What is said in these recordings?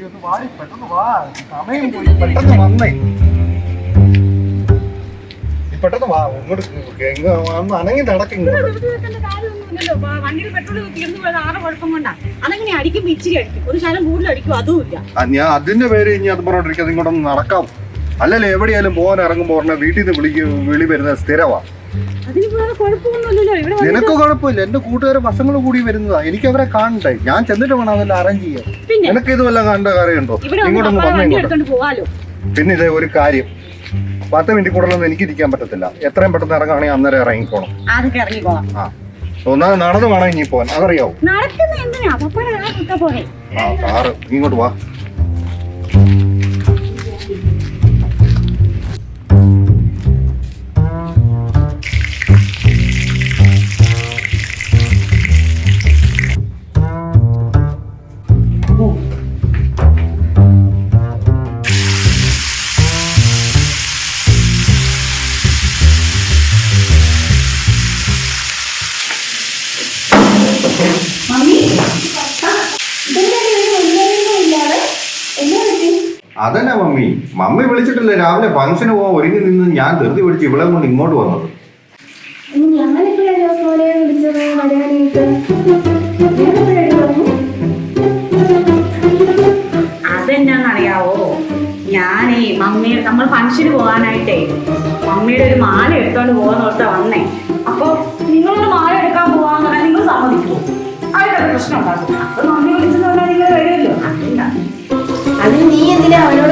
ഒന്ന് വാടി പെട്ടെന്ന് വാ. സമയം പോയി. പെട്ടെന്ന് വന്നേ. പെട്ടെന്ന് വാ ഇങ്ങോട്ട് വന്ന് അനങ്ങി നടക്കും ഞാൻ അതിന്റെ പേര് ഇനി അത് പറഞ്ഞോണ്ടിരിക്കും ഇങ്ങോട്ടൊന്ന് നടക്കാം. അല്ലല്ലേ എവിടെയാലും പോകാൻ ഇറങ്ങുമ്പോ പറഞ്ഞ വീട്ടിൽ നിന്ന് വിളിക്ക് വിളി വരുന്നത് സ്ഥിരവാ. നിനക്ക് കുഴപ്പമില്ല. എന്റെ കൂട്ടുകാർ വർഷങ്ങൾ കൂടി വരുന്നതാ. എനിക്ക് അവരെ കാണണ്ടേ? ഞാൻ ചെന്നിട്ട് വേണം അതെല്ലാം അറേഞ്ച് ചെയ്യാൻ. നിനക്ക് ഇതുമെല്ലാം കാണേണ്ട കാര്യമുണ്ടോ? ഇങ്ങോട്ടൊന്ന് പറഞ്ഞു ഇങ്ങോട്ട്. പിന്നെ ഇതേ ഒരു കാര്യം. പത്ത് മിനിറ്റ് കൂടുതലൊന്നും എനിക്ക് ഇരിക്കാൻ പറ്റത്തില്ല. എത്രയും പെട്ടെന്ന് ഇറങ്ങുകയാണെങ്കിൽ അന്നേരം ഇറങ്ങിക്കോണം. ആ. ഒന്നാമത് നടന്നു വേണം ഇനി പോവാൻ അതറിയാവോ നടക്കുന്ന എന്തിനാ? അതന്നെ മമ്മി. മമ്മി വിളിച്ചിട്ടില്ല രാവിലെ ഫംഗ്ഷന് പോകാൻ ഒരുങ്ങി നിന്ന് ഞാൻ ധൃതി പിടിച്ച് ഇവിടെ കൊണ്ട് ഇങ്ങോട്ട് വന്നത്. അതെന്നാന്നറിയാവോ ഞാനേ മമ്മിയുടെ നമ്മൾ ഫംഗ്ഷന് പോകാനായിട്ടേ മമ്മിയുടെ ഒരു മാല എടുത്തോണ്ട് പോകാന്ന് ഓർത്ത വന്നേ. അപ്പൊ നിങ്ങളോട് മാല എടുക്കാൻ പോവാന്ന് പറഞ്ഞാൽ നിങ്ങൾ സമ്മതിക്കുമോ അവരുടെ പ്രശ്നം ഉണ്ടാക്കും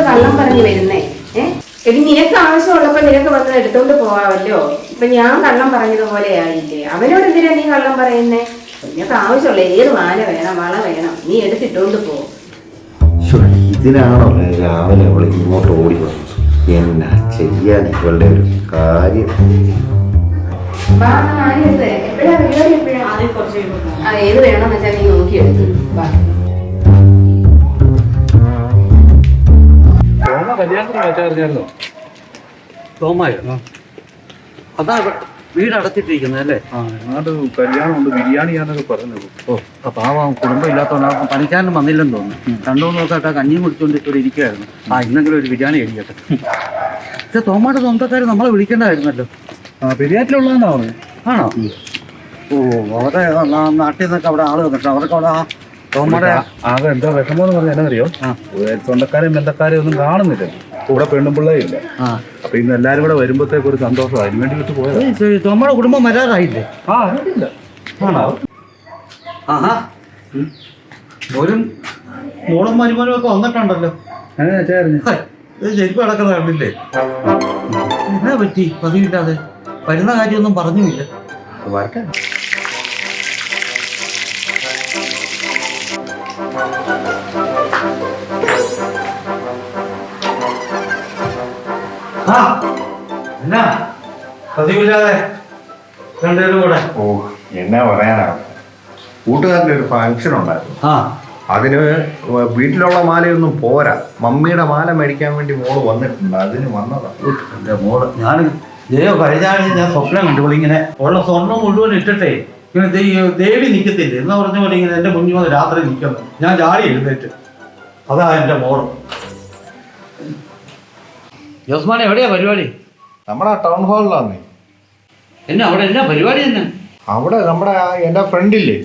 കള്ളം പറഞ്ഞു വരുന്നേ. ഏ? എടി നിനക്ക് ആവശ്യമുള്ളപ്പോ നിനക്ക് വന്ന് എടുത്തോണ്ട് പോവാമല്ലോ. ഇപ്പൊ ഞാൻ കള്ളം പറഞ്ഞതുപോലെ ആയില്ലേ? അവനോട് എന്തിനാ നീ കള്ളം പറയുന്നേ? നിനക്ക് ആവശ്യമുള്ള ഏത് വാല വേണം വള വേണം നീ എടുത്തിട്ടോണ്ട് പോ. ഇതിനാണോ രാവിലെ അവൾ ഇങ്ങോട്ട് ഓടി വന്നത്? എന്നാ ചെയ്യാൻ ഇവളുടെ ഒരു കാര്യം. ഏത് വേണമെന്ന് വെച്ചാൽ നീ നോക്കിയെടുത്ത് കല്യാണത്തിന് വെച്ചറിഞ്ഞായിരുന്നോ തോമായോ അതാ വീട് അടച്ചിട്ടിരിക്കുന്നത് അല്ലേ? ആ ഞങ്ങളുടെ കല്യാണം ഉണ്ട് ബിരിയാണി ഞാനൊക്കെ പറഞ്ഞത്. ഓ. ആ പാവം കുടുംബം ഇല്ലാത്തതുകൊണ്ട് പണിക്കാരനും വന്നില്ലെന്ന് തോന്നുന്നു. രണ്ടു മൂന്ന് ദിവസമായിട്ട് ആ കഞ്ഞിയും കുടിച്ചുകൊണ്ട് ഇവിടെ ഇരിക്കുകയായിരുന്നു ആ ഇന്നെങ്കിലും ഒരു ബിരിയാണി കഴിക്കട്ടെ പക്ഷെ തോമായുടെ സ്വന്തക്കാർ നമ്മളെ വിളിക്കേണ്ടതായിരുന്നല്ലോ. ആ പെരിയാറ്റിലുള്ളതെന്നാണ് ആണോ? ഓ അവരെ നാ- നാട്ടിൽ നിന്നൊക്കെ അവിടെ ആൾ വന്നിട്ട് അവർക്ക് അവിടെ ആ ആകെ എന്താ വിഷമം എന്ന് പറഞ്ഞാൽ എന്നറിയോ ആ. സ്വന്തക്കാരെയും ബന്ധക്കാരെയും ഒന്നും കാണുന്നില്ല. കൂടെ പെണ്ണുമ്പിള്ളേ ഇല്ല. ആ. അപ്പൊ ഇന്ന് എല്ലാരും കൂടെ വരുമ്പോഴത്തേക്ക് ഒരു സന്തോഷം. അതിന് വേണ്ടി വിട്ട് പോയത്. കുടുംബം വരാറായില്ലേ? ആ അറിയില്ല ആണോ? ആഹാ. ഉം. ഒരു മോളും മരുമോനും ഒക്കെ വന്നിട്ടുണ്ടല്ലോ. ശരിക്കും അടക്കം കണ്ടില്ലേ? എന്നാ പറ്റി? പതിവില്ലാതെ. വരുന്ന കാര്യമൊന്നും പറഞ്ഞുമില്ല. വരട്ടെ. എന്നാ? പതിവില്ലാതെ രണ്ടുപേരും കൂടെ. ഓ എന്നാ പറയാനാ? കൂട്ടുകാരന്റെ ഒരു ഫംഗ്ഷൻ ഉണ്ടായിരുന്നു. ആ. അതിന് വീട്ടിലുള്ള മാലയൊന്നും പോരാ. മമ്മിയുടെ മാല മേടിക്കാൻ വേണ്ടി മോൾ വന്നിട്ടുണ്ട്. അതിന് വന്നതാ. എന്റെ മോൾ ഞാൻ ജയോ കഴിഞ്ഞ ആഴ്ച ഞാൻ സ്വപ്നം കണ്ടു. ഇങ്ങനെ ഉള്ള സ്വർണം മുഴുവൻ ഇട്ടിട്ടേ ഇങ്ങനെ ദേവി നിൽക്കത്തില്ലേ എന്ന് പറഞ്ഞ പോലെ ഇങ്ങനെ എന്റെ മുന്നിൽ വന്ന് രാത്രി നിൽക്കുന്നു. ഞാൻ ജാടി എഴുന്നേറ്റ്. അതാ എന്റെ മോൾ. ജോസ്മാൻ എവിടെയാ പരിപാടി? നമ്മുടെ ടൗൺ ഹാളിലാണ് എന്നാ അവിടെ എന്നാ പരിപാടി തന്നെ അവിടെ നമ്മുടെ എന്റെ എന്റെ ഫ്രണ്ടില്ലേ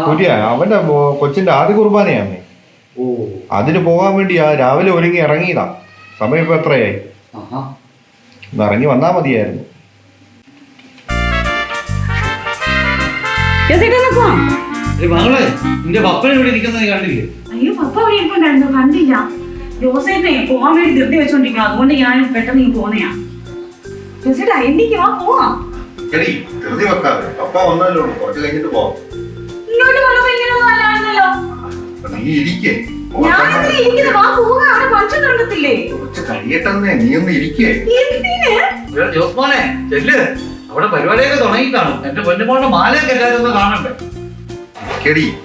കുര്യ അവന്റെ കൊച്ചിന്റെ ആദ്യ കുർബാനയാണ് ഓ. അതിന് പോകാൻ വേണ്ടി ആ രാവിലെ ഒരുങ്ങി ഇറങ്ങിയതാ. സമയം ഇപ്പൊ എത്രയായി ഇറങ്ങി വന്നാ മതിയായിരുന്നു. നിന്റെ പപ്പൻ ഇവിടെ ഇരിക്കുന്നത് കണ്ടില്ലേ? അയ്യോ പപ്പ അവിടെ ഇരിപ്പുണ്ടായിരുന്നു കണ്ടില്ല. ജോസേട്ടനെ പോവാൻ വേണ്ടി ധൃതി വെച്ചോണ്ടിരിക്കണം അതുകൊണ്ട് ഞാൻ പെട്ടെന്ന് നീ പോന്നെയാ ജോസേട്ടാ എനിക്ക് വാ പോവാ. എടി ധൃതി വെക്കാതെ. പപ്പ വന്നല്ലോ കുറച്ച് കഴിഞ്ഞിട്ട് പോവാം. ഇങ്ങോട്ട് വന്നപ്പോ ഇങ്ങനെയൊന്നും അല്ലായിരുന്നല്ലോ അപ്പൊ നീ ഇരിക്കേ. ഞാനെന്തിനാ ഇരിക്കുന്നത് വാ പോകാം അവിടെ ഫംഗ്ഷൻ നടക്കത്തില്ലേ? കുറച്ച് കഴിയട്ടെന്നേ. നീ ഒന്ന് ഇരിക്കേ. എന്തിന്? ഇവിടെ ജോസ്മാനെ ചെല്ല്. അവിടെ പരിപാടിയൊക്കെ തുടങ്ങി കാണും. എന്റെ പൊന്നുമോളുടെ മാലയൊക്കെ എല്ലാവരും ഒന്ന് കാണണ്ടേ?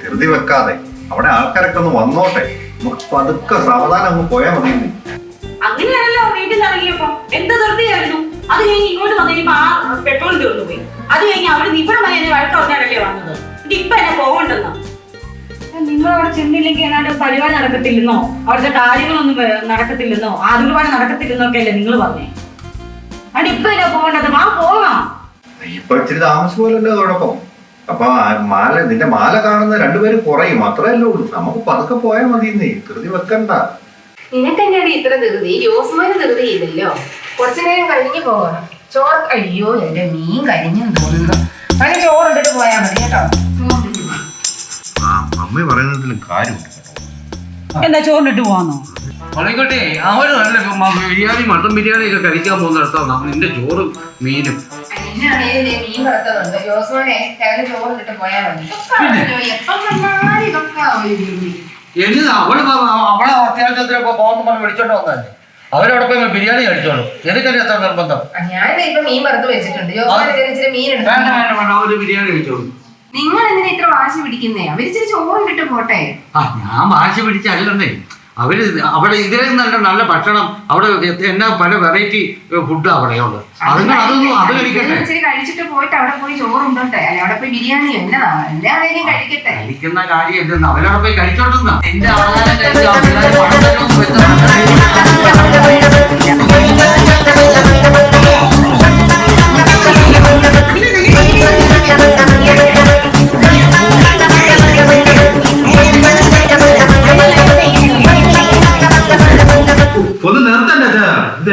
ധൃതി വെക്കാതെ. അവിടെ ആൾക്കാരൊക്കെ ഒന്ന് വന്നോട്ടെ. നമുക്ക് പതുക്കെ സാവധാനം അങ്ങ് പോയാൽ മതി. അങ്ങനെയാണല്ലോ വീട്ടിൽ നിന്ന് ഇറങ്ങിയപ്പോ. എന്ത് ധൃതിയായിരുന്നു? അത് കഴിഞ്ഞ് ഇങ്ങോട്ട് വന്നു കഴിഞ്ഞപ്പോ ആ പെട്രോൾ തീർന്നു പോയി. അത് കഴിഞ്ഞ് അവിടെ ഇവിടെ വരെ എന്നെ വഴക്ക് പറഞ്ഞാലല്ലേ വന്നത്? ഇത് ഇപ്പൊ എന്നെ പോകണ്ടെന്ന്? നിങ്ങളവിടെ ചെന്നില്ലെങ്കിൽ ഏതാണ്ട് പരിപാടി നടക്കത്തില്ലെന്നോ? അവിടുത്തെ കാര്യങ്ങളൊന്നും നടക്കത്തില്ലെന്നോ ആദ്യപാടി നടക്കത്തില്ലെന്നോ? ഒക്കെ അല്ലേ നിങ്ങൾ പറഞ്ഞേ. അവിടെ ഇപ്പൊ ഇല്ല പോകേണ്ടത്? വാ പോകാം. ഇപ്പൊ ഇച്ചിരി താമസം പോലല്ലേ കുഴപ്പം അപ്പൊ മാല നിന്റെ മാല കാണുന്ന രണ്ടുപേര് കുറയും. അത്രയല്ലേ ഉള്ളൂ. നമുക്ക് പതുക്കെ പോയാൽ മതി നീ ധൃതി വെക്കണ്ട. നിനക്കെന്നെയാണ് ഇത്ര ധൃതി? ജോസ്മാര് ധൃതി ഇല്ലല്ലോ കുറച്ചു നേരം കഴിഞ്ഞു പോകണം. ചോറ് അയ്യോ എന്റെ മീൻ കരിഞ്ഞെന്ന് തോന്നുന്നു. അതിന് ചോറ് ഇട്ടിട്ട് പോയാ മതി കേട്ടോ. അമ്മ കാര്യമുണ്ട് എന്താ ചോറിനിട്ട് പോവാന്നോ? പണിക്കോട്ടെ അവർ നല്ല ബിരിയാണി മട്ടൻ ബിരിയാണി ഒക്കെ കഴിക്കാൻ പോകുന്നിടത്താണ് നിന്റെ ചോറും മീനും എന്നാണേലും മീൻ വറുത്തതുണ്ട് രാവിലെ ചോറ് മതി. എപ്പം വന്നാലും ഇതൊക്കെ അവൾ അവളെ അത്യാവശ്യത്തിനൊക്കെ പോകുന്ന പറഞ്ഞ് വിളിച്ചോണ്ട് വന്നതല്ലേ? അവരവിടെ പോയി ബിരിയാണി കഴിച്ചോളൂ. എനിക്കല്ലേ എത്ര നിർബന്ധം? ഞാൻ ഇപ്പൊ മീൻ വറുത്ത് വെച്ചിട്ടുണ്ട്. മീൻ വേണ്ട എടുത്തു വേണ്ട വേണ്ട. അവർ ബിരിയാണി കഴിച്ചോളൂ. നിങ്ങൾ എന്തിനാ ഇത്ര വാശി പിടിക്കുന്നേ? അവരിച്ചിരി കിട്ടും പോട്ടെ. ആ ഞാൻ വാശി പിടിച്ചല്ലെന്നേ. അവർ അവിടെ ഇതിലും നല്ല നല്ല ഭക്ഷണം അവിടെ എന്നാ പല വെറൈറ്റി ഫുഡ് അവിടെയുള്ളത് അതുങ്ങൾ അതൊന്നും അത് കഴിക്കട്ടെ ഇച്ചിരി കഴിച്ചിട്ട് പോയിട്ട് അവിടെ പോയി ചോറുണ്ടോട്ടെ? അല്ലെ അവിടെ പോയി ബിരിയാണി കഴിക്കട്ടെ. കഴിക്കുന്ന കാര്യം എന്തെന്ന്? അവരവിടെ പോയി കഴിച്ചോണ്ടെന്നാ എന്റെ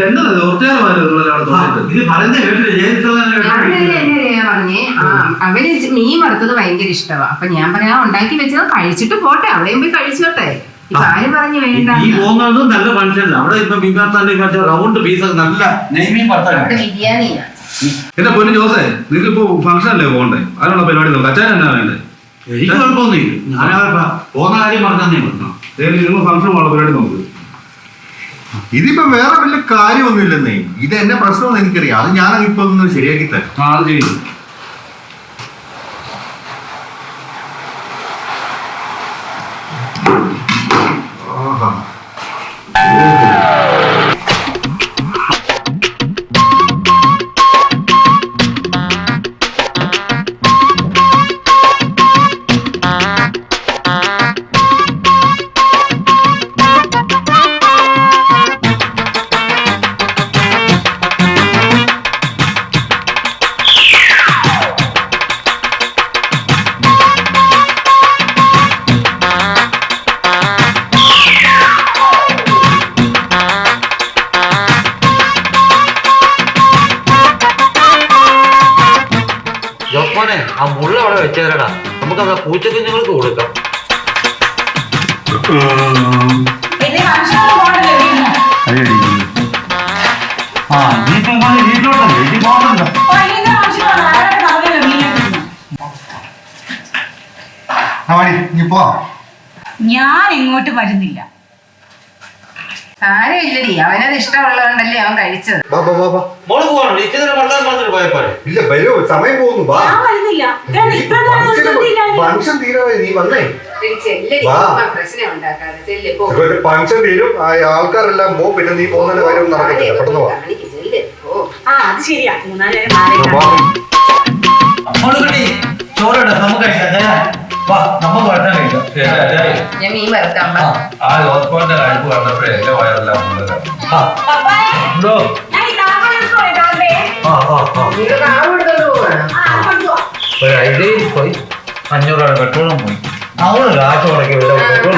ഇത്? പറഞ്ഞ കേട്ടില്ല പറഞ്ഞേ. അവർ മീൻ വറുത്തത് ഭയങ്കര ഇഷ്ടമാ അപ്പൊ ഞാൻ പറയാ ഉണ്ടാക്കി വെച്ചത് കഴിച്ചിട്ട് പോട്ടെ അവിടെയും പോയി കഴിച്ചോട്ടെ. ഈ നല്ല ഫംഗ്ഷനില്ല അവിടെ ഇപ്പൊ മീൻകാർത്താന്റെ മറ്റേ റൗണ്ട് പീസ് നല്ല നെയ്മീൻ എന്റെ പൊന്നു ജോസേ നിങ്ങൾക്ക് ഇപ്പൊ ഫംഗ്ഷൻ അല്ലേ പോകണ്ടേ? അതിനുള്ള പരിപാടി നോക്കാം? അച്ഛൻ എന്നാ വേണ്ടേ? എനിക്ക് കുഴപ്പമൊന്നുമില്ല. ഞാൻ പോകുന്ന കാര്യം പറഞ്ഞാൽ പറഞ്ഞു നിങ്ങൾ ഫംഗ്ഷൻ പോകാനുള്ള പരിപാടി നോക്ക്. ഇതിപ്പോ വേറെ വലിയ കാര്യമൊന്നുമില്ലെന്നേ. ഇത് എന്റെ പ്രശ്നമെന്ന് എനിക്കറിയാം. അത് ഞാൻ ഇപ്പൊ ഒന്ന് ശരിയാക്കി തരാം. അത് ചെയ്യും ആഹാ. ജോപ്പോനെ ആ മുള്ള അവിടെ വെച്ചേരടാ. നമുക്ക് അത് പൂച്ചക്കുഞ്ഞുങ്ങൾക്ക് കൊടുക്കാം. ആ വീട്ടിലോട്ടല്ലേ പോകണ്ട ഞാൻ ഇങ്ങോട്ട് വരുന്നില്ല. സാരമില്ലടി. അവനത് ഇഷ്ടമുള്ളതുകൊണ്ടല്ലേ അവൻ കഴിച്ചത്. മോൾ വെള്ളം ഇല്ല വരൂ സമയം പോകുന്നു വാ. ഞാൻ വരുന്നില്ല. ഇത്ര- ഇത്ര നേരം നിർത്തിയില്ലായിരുന്നു. ഫംഗ്ഷൻ തീരാതെ നീ വന്നേ. വാ. പ്രശ്നം ഉണ്ടാക്കാതെ ചെല്ല് പോ. ഫംഗ്ഷൻ തീരും. ആ ആൾക്കാരെല്ലാം പോ പിന്നെ നീ പോകുന്നതിന്റെ കാര്യം നടക്കത്തില്ല പെട്ടെന്ന് വാ. കാണിക്ക്, ചെല്ല് പോ. ആ അത് ശരിയാ. മൂന്നാൽ നേരം മാറി വാ. മോൾ കിട്ടി നമുക്ക് കഴിക്കാം ദേ, വാ നമുക്ക് കഴിക്കാം ഞാൻ മീൻ വറുത്താമ്പ ആ ജോസ്പോന്റെ കഴിപ്പ് കണ്ടപ്പോഴേ എന്റെ വയറെല്ലാം ഉള്ളതാണ് ആ, പപ്പായെ, എന്തോ? ഒരു ഐഡിയയിൽ പോയി അഞ്ഞൂറ് രൂപ പെട്രോളും പോയി അവൾ കാശ് മുടക്കി ഇവിടെ പെട്രോൾ